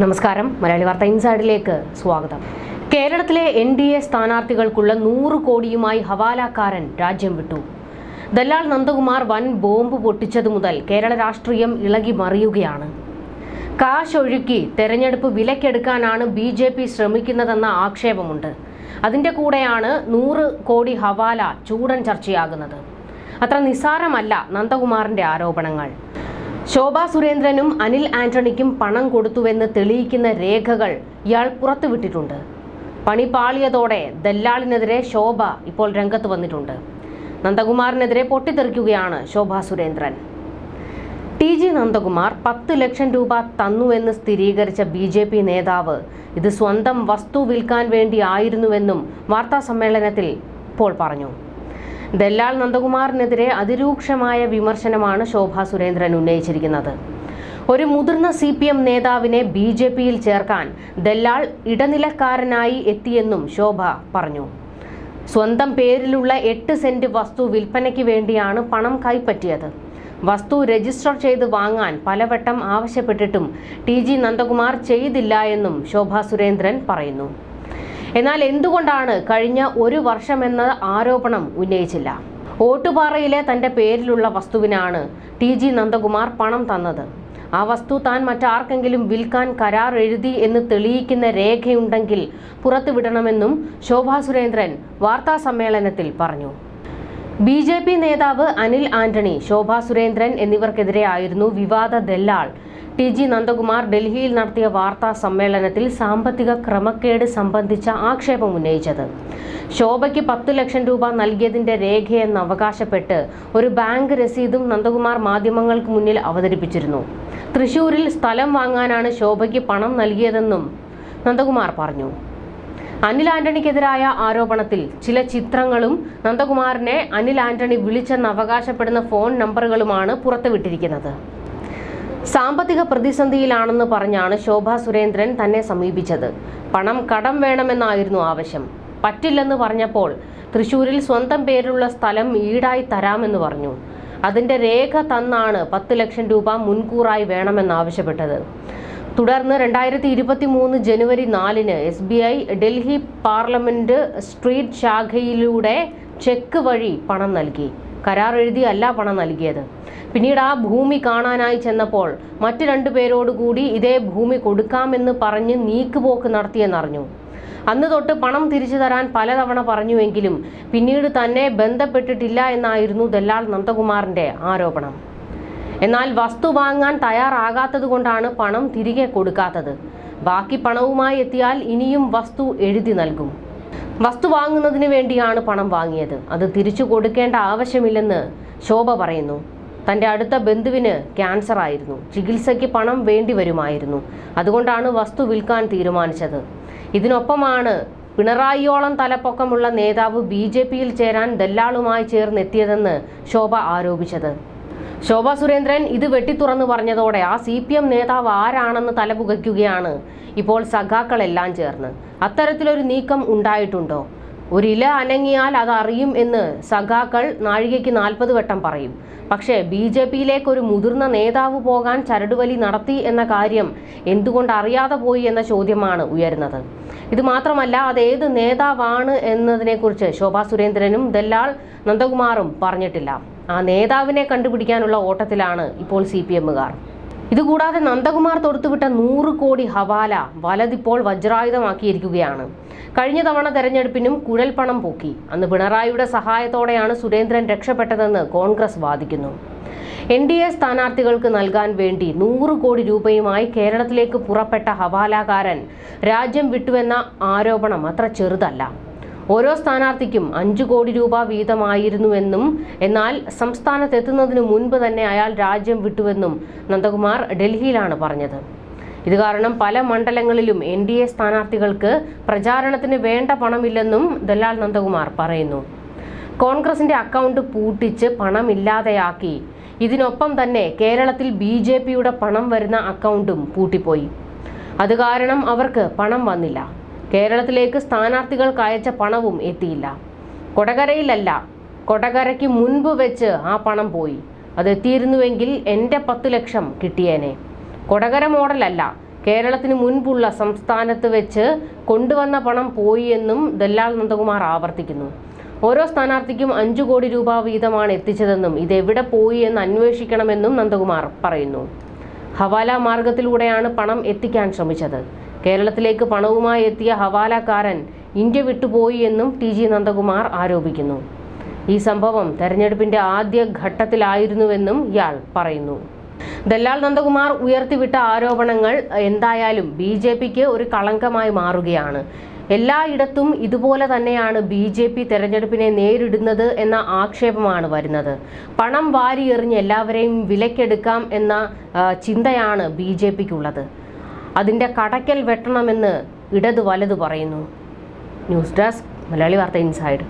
നമസ്കാരം. മലയാളി വാർത്ത ഇൻസൈഡിലേക്ക് സ്വാഗതം. കേരളത്തിലെ എൻ ഡി എ സ്ഥാനാർത്ഥികൾക്കുള്ള നൂറ് കോടിയുമായി ഹവാലാക്കാരൻ രാജ്യം വിട്ടു. ദല്ലാൽ നന്ദകുമാർ വൻ ബോംബ് പൊട്ടിച്ചതു മുതൽ കേരള രാഷ്ട്രീയം ഇളകി മറിയുകയാണ്. കാശ് ഒഴുക്കി തെരഞ്ഞെടുപ്പ് വിലക്കെടുക്കാനാണ് ബി ജെ പി ശ്രമിക്കുന്നതെന്ന ആക്ഷേപമുണ്ട്. അതിന്റെ കൂടെയാണ് നൂറ് കോടി ഹവാല ചൂടൻ ചർച്ചയാകുന്നത്. അത്ര നിസ്സാരമല്ല നന്ദകുമാറിന്റെ ആരോപണങ്ങൾ. ശോഭാ സുരേന്ദ്രനും അനിൽ ആന്റണിക്കും പണം കൊടുത്തുവെന്ന് തെളിയിക്കുന്ന രേഖകൾ ഇയാൾ പുറത്തുവിട്ടിട്ടുണ്ട്. പണി പാളിയതോടെ ദല്ലാളിനെതിരെ ശോഭ ഇപ്പോൾ രംഗത്ത് വന്നിട്ടുണ്ട്. നന്ദകുമാറിനെതിരെ പൊട്ടിത്തെറിക്കുകയാണ് ശോഭാ സുരേന്ദ്രൻ. ടി ജി നന്ദകുമാർ പത്ത് ലക്ഷം രൂപ തന്നുവെന്ന് സ്ഥിരീകരിച്ച ബി ജെ പി നേതാവ് ഇത് സ്വന്തം വസ്തു വിൽക്കാൻ വേണ്ടി ആയിരുന്നുവെന്നും വാർത്താ സമ്മേളനത്തിൽ ഇപ്പോൾ പറഞ്ഞു. ദല്ലാൽ നന്ദകുമാറിനെതിരെ അതിരൂക്ഷമായ വിമർശനമാണ് ശോഭാ സുരേന്ദ്രൻ ഉന്നയിച്ചിരിക്കുന്നത്. ഒരു മുതിർന്ന സി പി എം നേതാവിനെ ബി ജെ പിയിൽ ചേർക്കാൻ ദല്ലാൾ ഇടനിലക്കാരനായി എത്തിയെന്നും ശോഭ പറഞ്ഞു. സ്വന്തം പേരിലുള്ള എട്ട് സെന്റ് വസ്തു വിൽപ്പനയ്ക്ക് വേണ്ടിയാണ് പണം കൈപ്പറ്റിയത്. വസ്തു രജിസ്റ്റർ ചെയ്ത് വാങ്ങാൻ പലവട്ടം ആവശ്യപ്പെട്ടിട്ടും ടി ജി നന്ദകുമാർ ചെയ്തില്ല എന്നും ശോഭാ സുരേന്ദ്രൻ പറയുന്നു. എന്നാൽ എന്തുകൊണ്ടാണ് കഴിഞ്ഞ ഒരു വർഷമെന്ന ആരോപണം ഉന്നയിച്ചില്ല? ഓട്ടുപാറയിലെ തന്റെ പേരിലുള്ള വസ്തുവിനാണ് ടി ജി നന്ദകുമാർ പണം തന്നത്. ആ വസ്തു താൻ മറ്റാർക്കെങ്കിലും വിൽക്കാൻ കരാർ എഴുതി എന്ന് തെളിയിക്കുന്ന രേഖയുണ്ടെങ്കിൽ പുറത്തുവിടണമെന്നും ശോഭാ സുരേന്ദ്രൻ വാർത്താ സമ്മേളനത്തിൽ പറഞ്ഞു. ബി ജെ പി നേതാവ് അനിൽ ആന്റണി ശോഭാ സുരേന്ദ്രൻ എന്നിവർക്കെതിരെയായിരുന്നു വിവാദ ദല്ലാൾ ടി ജി നന്ദകുമാർ ഡൽഹിയിൽ നടത്തിയ വാർത്താ സമ്മേളനത്തിൽ സാമ്പത്തിക ക്രമക്കേട് സംബന്ധിച്ച ആക്ഷേപം ഉന്നയിച്ചത്. ശോഭയ്ക്ക് പത്ത് ലക്ഷം രൂപ നൽകിയതിന്റെ രേഖയെന്ന് അവകാശപ്പെട്ട് ഒരു ബാങ്ക് രസീതും നന്ദകുമാർ മാധ്യമങ്ങൾക്ക് മുന്നിൽ അവതരിപ്പിച്ചിരുന്നു. തൃശൂരിൽ സ്ഥലം വാങ്ങാനാണ് ശോഭയ്ക്ക് പണം നൽകിയതെന്നും നന്ദകുമാർ പറഞ്ഞു. അനിൽ ആന്റണിക്കെതിരായ ആരോപണത്തിൽ ചില ചിത്രങ്ങളും നന്ദകുമാറിനെ അനിൽ ആന്റണി വിളിച്ചെന്ന് അവകാശപ്പെടുന്ന ഫോൺ നമ്പറുകളുമാണ് പുറത്തുവിട്ടിരിക്കുന്നത്. സാമ്പത്തിക പ്രതിസന്ധിയിലാണെന്ന് പറഞ്ഞാണ് ശോഭ സുരേന്ദ്രൻ തന്നെ സമീപിച്ചത്. പണം കടം വേണമെന്നായിരുന്നു ആവശ്യം. പറ്റില്ലെന്ന് പറഞ്ഞപ്പോൾ തൃശൂരിൽ സ്വന്തം പേരിലുള്ള സ്ഥലം ഈടായി തരാമെന്ന് പറഞ്ഞു. അതിന്റെ രേഖ തന്നാണ് പത്ത് ലക്ഷം രൂപ മുൻകൂറായി വേണമെന്നാവശ്യപ്പെട്ടത്. തുടർന്ന് രണ്ടായിരത്തി ഇരുപത്തി മൂന്ന് ജനുവരി നാലിന് S B I Delhi parliament street ശാഖയിലൂടെ cheque വഴി പണം നൽകി. കരാർ എഴുതി അല്ല പണം നൽകിയത്. പിന്നീട് ആ ഭൂമി കാണാനായി ചെന്നപ്പോൾ മറ്റു രണ്ടു പേരോടുകൂടി ഇതേ ഭൂമി കൊടുക്കാമെന്ന് പറഞ്ഞ് നീക്കുപോക്ക് നടത്തിയെന്നറിഞ്ഞു. അന്ന് തൊട്ട് പണം തിരിച്ചു തരാൻ പലതവണ പറഞ്ഞുവെങ്കിലും പിന്നീട് തന്നെ ബന്ധപ്പെട്ടിട്ടില്ല എന്നായിരുന്നു ദല്ലാൾ നന്ദകുമാറിന്റെ ആരോപണം. എന്നാൽ വസ്തു വാങ്ങാൻ തയ്യാറാകാത്തത് കൊണ്ടാണ് പണം തിരികെ കൊടുക്കാത്തത്. ബാക്കി പണവുമായി എത്തിയാൽ ഇനിയും വസ്തു എഴുതി നൽകും. വസ്തു വാങ്ങുന്നതിന് വേണ്ടിയാണ് പണം വാങ്ങിയത്. അത് തിരിച്ചു കൊടുക്കേണ്ട ആവശ്യമില്ലെന്ന് ശോഭ പറയുന്നു. തന്റെ അടുത്ത ബന്ധുവിന് ക്യാൻസർ ആയിരുന്നു. ചികിത്സയ്ക്ക് പണം വേണ്ടി വരുമായിരുന്നു. അതുകൊണ്ടാണ് വസ്തു വിൽക്കാൻ തീരുമാനിച്ചത്. ഇതിനൊപ്പമാണ് പിണറായിയോളം തലപ്പൊക്കമുള്ള നേതാവ് ബി ജെ പിയിൽ ചേരാൻ ദല്ലാളുമായി ചേർന്നെത്തിയതെന്ന് ശോഭ ആരോപിച്ചത്. ശോഭ സുരേന്ദ്രൻ ഇത് വെട്ടിത്തുറന്ന് പറഞ്ഞതോടെ ആ സി പി എം നേതാവ് ആരാണെന്ന് തലപുകയ്ക്കുകയാണ്. ഇപ്പോൾ സഖാക്കളെല്ലാം ചേർന്ന്. അത്തരത്തിലൊരു നീക്കം ഉണ്ടായിട്ടുണ്ടോ? ഒരില അനങ്ങിയാൽ അത് അറിയും എന്ന് സഖാക്കൾ നാഴികയ്ക്ക് നാൽപ്പത് വട്ടം പറയും. പക്ഷേ ബി ജെ പിയിലേക്ക് ഒരു മുതിർന്ന നേതാവ് പോകാൻ ചരടുവലി നടത്തി എന്ന കാര്യം എന്തുകൊണ്ട് അറിയാതെ പോയി എന്ന ചോദ്യമാണ് ഉയരുന്നത്. ഇത് മാത്രമല്ല അത് ഏത് നേതാവാണ് എന്നതിനെക്കുറിച്ച് ശോഭാ സുരേന്ദ്രനും ദല്ലാൾ നന്ദകുമാറും പറഞ്ഞിട്ടില്ല. ആ നേതാവിനെ കണ്ടുപിടിക്കാനുള്ള ഓട്ടത്തിലാണ് ഇപ്പോൾ സി പി എമ്മുകാർ. ഇതുകൂടാതെ നന്ദകുമാർ തൊടുത്തുവിട്ട നൂറ് കോടി ഹവാല വലതിപ്പോൾ വജ്രായുധമാക്കിയിരിക്കുകയാണ്. കഴിഞ്ഞ തവണ തെരഞ്ഞെടുപ്പിനും കുഴൽപ്പണം പൊക്കി. അന്ന് പിണറായിയുടെ സഹായത്തോടെയാണ് സുരേന്ദ്രൻ രക്ഷപ്പെട്ടതെന്ന് കോൺഗ്രസ് വാദിക്കുന്നു. എൻ ഡി എ സ്ഥാനാർത്ഥികൾക്ക് നൽകാൻ വേണ്ടി നൂറ് കോടി രൂപയുമായി കേരളത്തിലേക്ക് പുറപ്പെട്ട ഹവാലാകാരൻ രാജ്യം വിട്ടുവെന്ന ആരോപണം അത്ര ചെറുതല്ല. ഓരോ സ്ഥാനാർത്ഥിക്കും അഞ്ചു കോടി രൂപ വീതമായിരുന്നുവെന്നും എന്നാൽ സംസ്ഥാനത്തെത്തുന്നതിന് മുൻപ് തന്നെ അയാൾ രാജ്യം വിട്ടുവെന്നും നന്ദകുമാർ ഡൽഹിയിലാണ് പറഞ്ഞത്. ഇത് കാരണം പല മണ്ഡലങ്ങളിലും എൻ ഡി എ സ്ഥാനാർത്ഥികൾക്ക് പ്രചാരണത്തിന് വേണ്ട പണമില്ലെന്നും ദല്ലാൽ നന്ദകുമാർ പറയുന്നു. കോൺഗ്രസിന്റെ അക്കൗണ്ട് പൂട്ടിച്ച് പണമില്ലാതെയാക്കി. ഇതിനൊപ്പം തന്നെ കേരളത്തിൽ ബി ജെ പിയുടെ പണം വരുന്ന അക്കൗണ്ടും പൂട്ടിപ്പോയി. അത് കാരണം അവർക്ക് പണം വന്നില്ല. കേരളത്തിലേക്ക് സ്ഥാനാർത്ഥികൾക്ക് അയച്ച പണവും എത്തിയില്ല. കൊടകരയിലല്ല കൊടകരയ്ക്ക് മുൻപ് വെച്ച് ആ പണം പോയി. അതെത്തിയിരുന്നുവെങ്കിൽ എന്റെ പത്ത് ലക്ഷം കിട്ടിയേനെ. കൊടകര മോഡലല്ല കേരളത്തിന് മുൻപുള്ള സംസ്ഥാനത്ത് വെച്ച് കൊണ്ടുവന്ന പണം പോയി എന്നും ദല്ലാൽ നന്ദകുമാർ ആവർത്തിക്കുന്നു. ഓരോ സ്ഥാനാർത്ഥിക്കും അഞ്ചു കോടി രൂപ വീതമാണ് എത്തിച്ചതെന്നും ഇതെവിടെ പോയി എന്ന് അന്വേഷിക്കണമെന്നും നന്ദകുമാർ പറയുന്നു. ഹവാല മാർഗത്തിലൂടെയാണ് പണം എത്തിക്കാൻ ശ്രമിച്ചത്. കേരളത്തിലേക്ക് പണവുമായി എത്തിയ ഹവാലക്കാരൻ ഇന്ത്യ വിട്ടുപോയി എന്നും ടി ജി നന്ദകുമാർ ആരോപിക്കുന്നു. ഈ സംഭവം തെരഞ്ഞെടുപ്പിന്റെ ആദ്യ ഘട്ടത്തിലായിരുന്നുവെന്നും ഇയാൾ പറയുന്നു. ദല്ലാൽ നന്ദകുമാർ ഉയർത്തിവിട്ട ആരോപണങ്ങൾ എന്തായാലും ബി ജെ പിക്ക് ഒരു കളങ്കമായി മാറുകയാണ്. എല്ലായിടത്തും ഇതുപോലെ തന്നെയാണ് ബി ജെ പി തെരഞ്ഞെടുപ്പിനെ നേരിടുന്നത് എന്ന ആക്ഷേപമാണ് വരുന്നത്. പണം വാരിയെറിഞ്ഞ് എല്ലാവരെയും വിലക്കെടുക്കാം എന്ന ചിന്തയാണ് ബി ജെ പിക്കുള്ളത്. അതിന്റെ കടയ്ക്കൽ വെട്ടണമെന്ന് ഇടതു വലതു പറയുന്നു. ന്യൂസ് ഡെസ്ക് മലയാളി വാർത്ത ഇൻസൈഡ്.